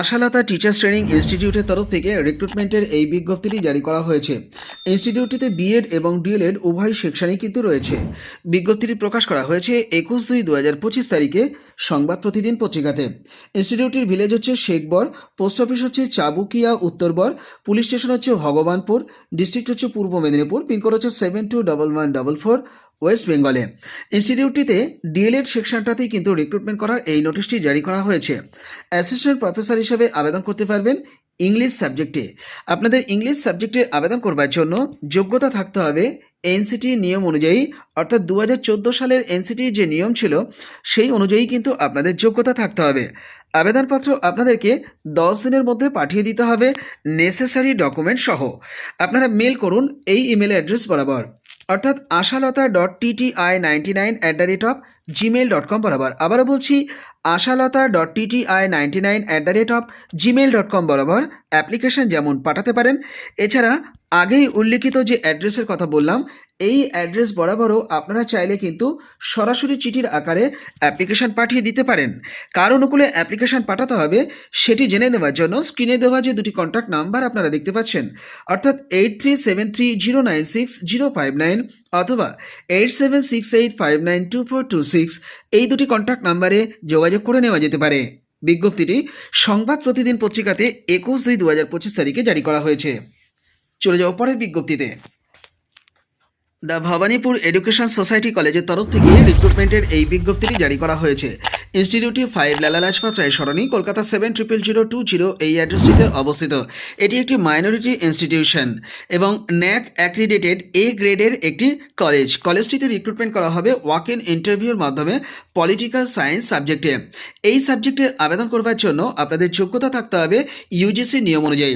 Ashalata teachers training ইনস্টিটিউটের তরফ থেকে রিক্রুটমেন্টের এই বিজ্ঞপ্তিটি জারি করা হয়েছে। ইনস্টিটিউটটিতে বিএড এবং ডিএলএড উভয় সেকশনই কিন্তু রয়েছে। বিজ্ঞপ্তিটি প্রকাশ করা হয়েছে একুশ দুই দু হাজার পঁচিশ তারিখে সংবাদ প্রতিদিন পত্রিকাতে। ইনস্টিটিউটটির ভিলেজ হচ্ছে শেখবর পোস্ট অফিস হচ্ছে চাবুকিয়া, উত্তরবর পুলিশ স্টেশন হচ্ছে ভগবানপুর ডিস্ট্রিক্ট হচ্ছে পূর্ব মেদিনীপুর পিনকোড হচ্ছে seven two double one double four west বেঙ্গলে। ইনস্টিটিউটটিতে ডিএলএড সেকশনটাতেই কিন্তু রিক্রুটমেন্ট করার এই নোটিশটি জারি করা হয়েছে। অ্যাসিস্ট্যান্ট প্রফেসর হিসেবে আবেদন করতে পারবেন ইংলিশ সাবজেক্টে আপনাদের ইংলিশ সাবজেক্টে আবেদন করবার জন্য যোগ্যতা থাকতে হবে এনসিটি নিয়ম অনুযায়ী, অর্থাৎ দু হাজার চোদ্দ সালের এনসিটি যে নিয়ম ছিল, সেই অনুযায়ী কিন্তু আপনাদের যোগ্যতা থাকতে হবে। আবেদনপত্র আপনাদেরকে দশ দিনের মধ্যে পাঠিয়ে দিতে হবে নেসেসারি ডকুমেন্ট সহ। আপনারা মেল করুন এই ইমেল অ্যাড্রেস বরাবর। অর্থাৎ Ashalata dot TTI ninety nine at the rate of Gmail dot com বরাবর। আবারও বলছি, Ashalata dot TTI ninety nine at the rate of Gmail dot com বরাবর অ্যাপ্লিকেশন যেমন পাঠাতে পারেন, এছাড়া আগেই উল্লেখিত যে অ্যাড্রেসের কথা বললাম, এই অ্যাড্রেস বরাবরও আপনারা চাইলে কিন্তু সরাসরি চিঠির আকারে অ্যাপ্লিকেশন পাঠিয়ে দিতে পারেন। কার অনুকূলে অ্যাপ্লিকেশন পাঠাতে হবে সেটি জেনে নেওয়ার জন্য স্ক্রিনে দেওয়া যে দুটি কন্ট্যাক্ট নাম্বার আপনারা দেখতে পাচ্ছেন, অর্থাৎ eight three seven three zero nine six zero five nine অথবা eight seven six eight five nine two four two six এই দুটি কন্ট্যাক্ট নাম্বারে যোগাযোগ করে নেওয়া যেতে পারে। বিজ্ঞপ্তিটি সংবাদ প্রতিদিন পত্রিকাতে একুশ দুই দু হাজার পঁচিশ তারিখে জারি করা হয়েছে। চলে যাও পরের বিজ্ঞপ্তিতে। দ্য ভবানীপুর এডুকেশন সোসাইটি কলেজের তরফ থেকে রিক্রুটমেন্টের এই বিজ্ঞপ্তিটি জারি করা হয়েছে। ইনস্টিটিউটটি ফাইভ লালা লাজপত রায় সরণি, Kolkata seven triple zero two zero এই অ্যাড্রেসটিতে অবস্থিত। এটি একটি মাইনরিটি ইনস্টিটিউশন এবং ন্যাক অ্যাক্রিডেটেড এ গ্রেডের একটি কলেজ কলেজটিতে রিক্রুটমেন্ট করা হবে ওয়াক ইন ইন্টারভিউর মাধ্যমে পলিটিক্যাল সায়েন্স সাবজেক্টে এই সাবজেক্টে আবেদন করবার জন্য আপনাদের যোগ্যতা থাকতে হবে ইউজিসি নিয়ম অনুযায়ী।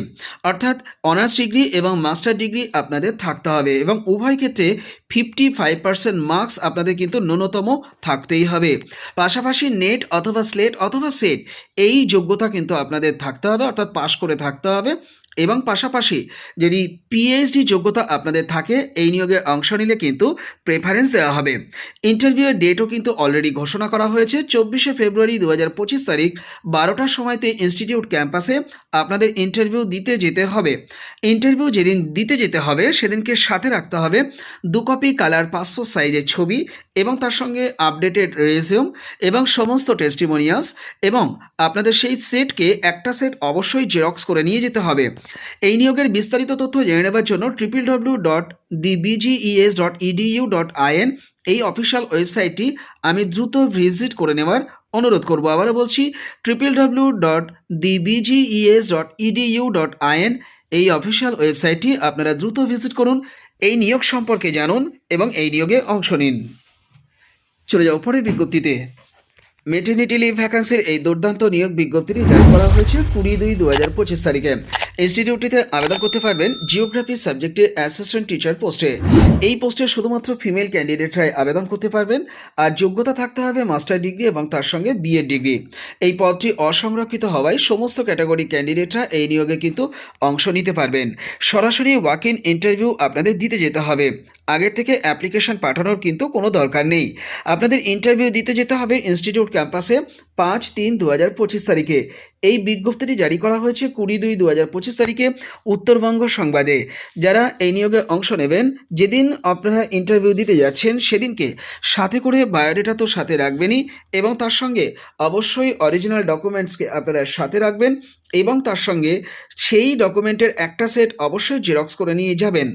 অর্থাৎ অনার্স ডিগ্রি এবং মাস্টার ডিগ্রি আপনাদের থাকতে হবে এবং উভয় ক্ষেত্রে ফিফটি ফাইভ পার্সেন্ট মার্কস আপনাদের কিন্তু ন্যূনতম থাকতেই হবে। পাশাপাশি নেট অথবা স্লেট অথবা সেট এই যোগ্যতা কিন্তু আপনাদের থাকতে হবে, অর্থাৎ পাশ করে থাকতে হবে। এবং পাশাপাশি যদি পিএইচডি যোগ্যতা আপনাদের থাকে, এই নিয়োগে অংশ নিলে কিন্তু প্রেফারেন্স দেওয়া হবে। ইন্টারভিউয়ের ডেটও কিন্তু অলরেডি ঘোষণা করা হয়েছে। চব্বিশে ফেব্রুয়ারি দু হাজার পঁচিশ তারিখ, বারোটার সময়তে ইনস্টিটিউট ক্যাম্পাসে আপনাদের ইন্টারভিউ দিতে যেতে হবে। ইন্টারভিউ যেদিন দিতে যেতে হবে, সেদিনকে সাথে রাখতে হবে। দু কপি কালার পাসপোর্ট সাইজের ছবি এবং তার সঙ্গে আপডেটেড রেজিউম এবং সমস্ত টেস্টিমোনিয়ালস এবং আপনাদের সেই সেটকে একটা সেট অবশ্যই জেরক্স করে নিয়ে যেতে হবে। এই নিয়োগের বিস্তারিত তথ্য জেনে নেবার জন্য triple W dot the BGES dot EDU dot IN এই অফিসিয়াল ওয়েবসাইটটি আমি দ্রুত ভিজিট করে নেওয়ার অনুরোধ করব। আবারও বলছি triple W dot the BGES dot EDU dot IN এই অফিসিয়াল ওয়েবসাইটটি আপনারা দ্রুত ভিজিট করুন, এই নিয়োগ সম্পর্কে জানুন এবং এই নিয়োগে অংশ নিন। চলে যাও পরের বিজ্ঞপ্তিতে। মেটার্নিটি লিভ ভ্যাকান্সির এই দুর্দান্ত নিয়োগ বিজ্ঞপ্তিটি জারি করা হয়েছে কুড়ি দুই দু হাজার পঁচিশ তারিখে। ইনস্টিটিউটটিতে আবেদন করতে পারবেন জিওগ্রাফি সাবজেক্টে অ্যাসিস্ট্যান্ট টিচার পোস্টে এই পোস্টে শুধুমাত্র ফিমেল ক্যান্ডিডেটরাই আবেদন করতে পারবেন, আর যোগ্যতা থাকতে হবে মাস্টার ডিগ্রি এবং তার সঙ্গে বিএড ডিগ্রি এই পদটি অসংরক্ষিত হওয়ায় সমস্ত ক্যাটাগরি ক্যান্ডিডেটরা এই নিয়োগে কিন্তু অংশ নিতে পারবেন। সরাসরি ওয়াক ইন ইন্টারভিউ আপনাদের দিতে যেতে হবে। আগের থেকে অ্যাপ্লিকেশন পাঠানোর কিন্তু কোনো দরকার নেই। আপনাদের ইন্টারভিউ দিতে যেতে হবে ইনস্টিটিউট ক্যাম্পাসে পাঁচ তিন দু হাজার পঁচিশ তারিখে। এই বিজ্ঞপ্তিটি জারি করা হয়েছে কুড়ি দুই দু হাজার পঁচিশ তারিখে উত্তরবঙ্গ সংবাদে। যারা এই নিয়োগে অংশ নেবেন, যেদিন আপনারা ইন্টারভিউ দিতে যাচ্ছেন, সেদিনকে সাথে করে বায়োডেটা তো সাথে রাখবেনই এবং তার সঙ্গে অবশ্যই অরিজিনাল ডকুমেন্টসকে আপনারা সাথে রাখবেন এবং তার সঙ্গে সেই ডকুমেন্টের একটা সেট অবশ্যই জেরক্স করে নিয়ে যাবেন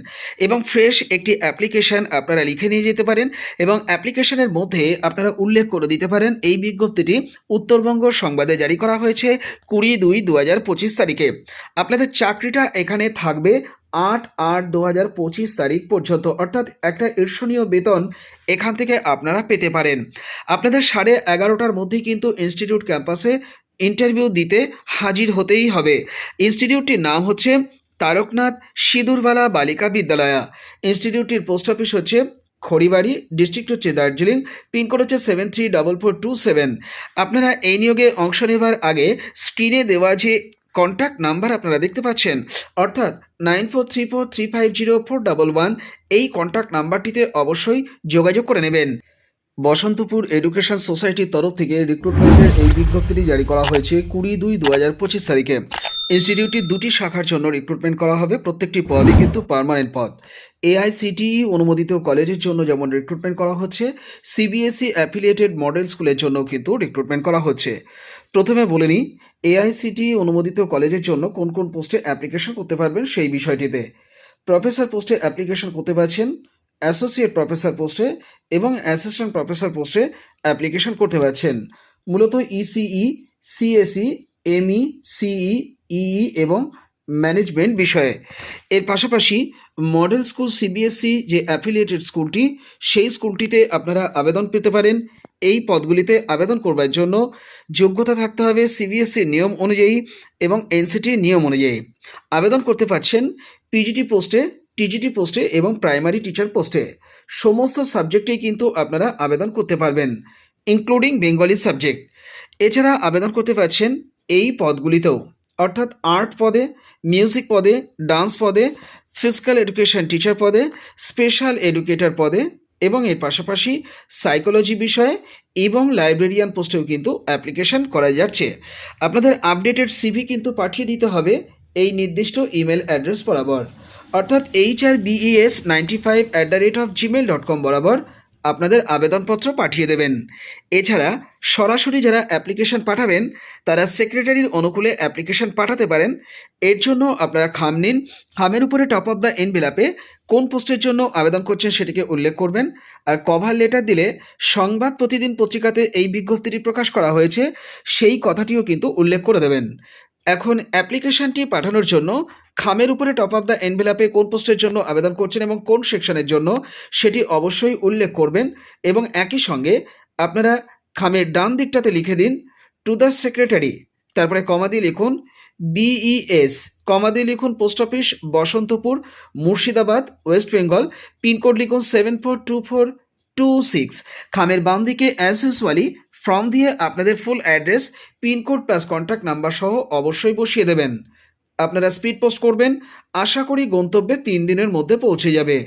এবং ফ্রেশ একটি অ্যাপ্লিকেশন আপনারা লিখে নিয়ে যেতে পারেন এবং অ্যাপ্লিকেশনের মধ্যে আপনারা উল্লেখ করে দিতে পারেন। এই বিজ্ঞপ্তিটি উত্তরবঙ্গ সংবাদে জারি করা হয়েছে কুড়ি দুই দু হাজার পঁচিশ তারিখে। আপনাদের চাকরিটা এখানে থাকবে আট আট দু হাজার পঁচিশ তারিখ পর্যন্ত। অর্থাৎ একটা ঈর্ষণীয় বেতন এখান থেকে আপনারা পেতে পারেন। আপনাদের সাড়ে এগারোটার মধ্যেই কিন্তু ইনস্টিটিউট ক্যাম্পাসে ইন্টারভিউ দিতে হাজির হতেই হবে। ইনস্টিটিউটটির নাম হচ্ছে তারকনাথ সিঁদুরবালা বালিকা বিদ্যালয়া। ইনস্টিটিউটটির পোস্ট অফিস হচ্ছে খড়িবাড়ি ডিস্ট্রিক্ট হচ্ছে দার্জিলিং পিনকোড হচ্ছে seven three double four two seven আপনারা এই নিয়োগে অংশ নেবার আগে স্ক্রিনে দেওয়া যে কন্ট্যাক্ট নাম্বার আপনারা দেখতে পাচ্ছেন, অর্থাৎ nine four three four three five zero four double one এই কন্ট্যাক্ট নাম্বারটিতে অবশ্যই যোগাযোগ করে নেবেন। বসন্তপুর এডুকেশন সোসাইটির তরফ থেকে রিক্রুটমেন্টের এই বিজ্ঞপ্তিটি জারি করা হয়েছে কুড়ি দুই দু হাজার পঁচিশ তারিখে। ইনস্টিটিউটটির দুটি শাখার জন্য রিক্রুটমেন্ট করা হবে, প্রত্যেকটি পদই কিন্তু পার্মানেন্ট পদ। এআইসিটিই E অনুমোদিত কলেজের জন্য যেমন রিক্রুটমেন্ট করা হচ্ছে সিবিএসই অ্যাফিলিয়েটেড মডেল স্কুলের জন্য কিন্তু রিক্রুটমেন্ট করা হচ্ছে। প্রথমে বলে নিই এআইসিটিই অনুমোদিত কলেজের জন্য কোন কোন পোস্টে অ্যাপ্লিকেশন করতে পারবেন সেই বিষয়টিতে। প্রফেসর পোস্টে অ্যাপ্লিকেশন করতে পারছেন অ্যাসোসিয়েট প্রফেসর পোস্টে এবং অ্যাসিস্ট্যান্ট প্রফেসর পোস্টে অ্যাপ্লিকেশন করতে পারছেন। মূলত E ECE CSE ME CE EE এবং ম্যানেজমেন্ট বিষয়ে। এর পাশাপাশি মডেল স্কুল সিবিএসই যে অ্যাফিলিয়েটেড স্কুলটি সেই স্কুলটিতে আপনারা আবেদন পেতে পারেন। এই পদগুলিতে আবেদন করবার জন্য যোগ্যতা থাকতে হবে সিবিএসসির নিয়ম অনুযায়ী এবং এনসিটির নিয়ম অনুযায়ী। আবেদন করতে পারছেন পিজিটি পোস্টে টিজিটি পোস্টে এবং প্রাইমারি টিচার পোস্টে সমস্ত সাবজেক্টেই কিন্তু আপনারা আবেদন করতে পারবেন ইনক্লুডিং বেঙ্গলি সাবজেক্ট এছাড়া আবেদন করতে পারছেন এই পদগুলিতেও। অর্থাৎ আর্ট পদে, মিউজিক পদে, ডান্স পদে, ফিজিক্যাল এডুকেশন টিচার পদে, স্পেশাল এডুকেটর পদে এবং এর পাশাপাশি সাইকোলজি বিষয়ে এবং লাইব্রেরিয়ান পোস্টেও কিন্তু অ্যাপ্লিকেশন করা যাচ্ছে। আপনাদের আপডেটেড সিভি কিন্তু পাঠিয়ে দিতে হবে এই নির্দিষ্ট ইমেল অ্যাড্রেস বরাবর। অর্থাৎ H R BES ninety five at the rate of Gmail dot com বরাবর। আপনাদের আবেদনপত্র পাঠিয়ে দেবেন। এছাড়া সরাসরি যারা অ্যাপ্লিকেশন পাঠাবেন, তারা সেক্রেটারির অনুকূলে অ্যাপ্লিকেশন পাঠাতে পারেন। এর জন্য আপনারা খাম নিন। খামের উপরে টপ অফ দ্য এনবিলাপে কোন পোস্টের জন্য আবেদন করছেন সেটিকে উল্লেখ করবেন। আর কভার লেটার দিলে সংবাদ প্রতিদিন পত্রিকাতে এই বিজ্ঞপ্তিটি প্রকাশ করা হয়েছে, সেই কথাটিও কিন্তু উল্লেখ করে দেবেন। এখন অ্যাপ্লিকেশনটি পাঠানোর জন্য খামের উপরে টপ অফ দ্য এনভেলাপে কোন পোস্টের জন্য আবেদন করছেন এবং কোন সেকশনের জন্য সেটি অবশ্যই উল্লেখ করবেন এবং একই সঙ্গে আপনারা খামের ডান দিকটাতে লিখে দিন টু দ্য সেক্রেটারি তারপরে কমা দিয়ে লিখুন বিইএস কমা দিয়ে লিখুন post office Basantapur, Murshidabad west Bengal pincode লিখুন seven four two four two six খামের বাম দিকে অ্যাজ ফর্ম দিয়ে আপনাদের full address pincode plus contact number সহ অবশ্যই বসিয়ে দেবেন। আপনারা স্পিড পোস্ট করবেন। আশা করি গন্তব্যে তিন দিনের মধ্যে পৌঁছে যাবে।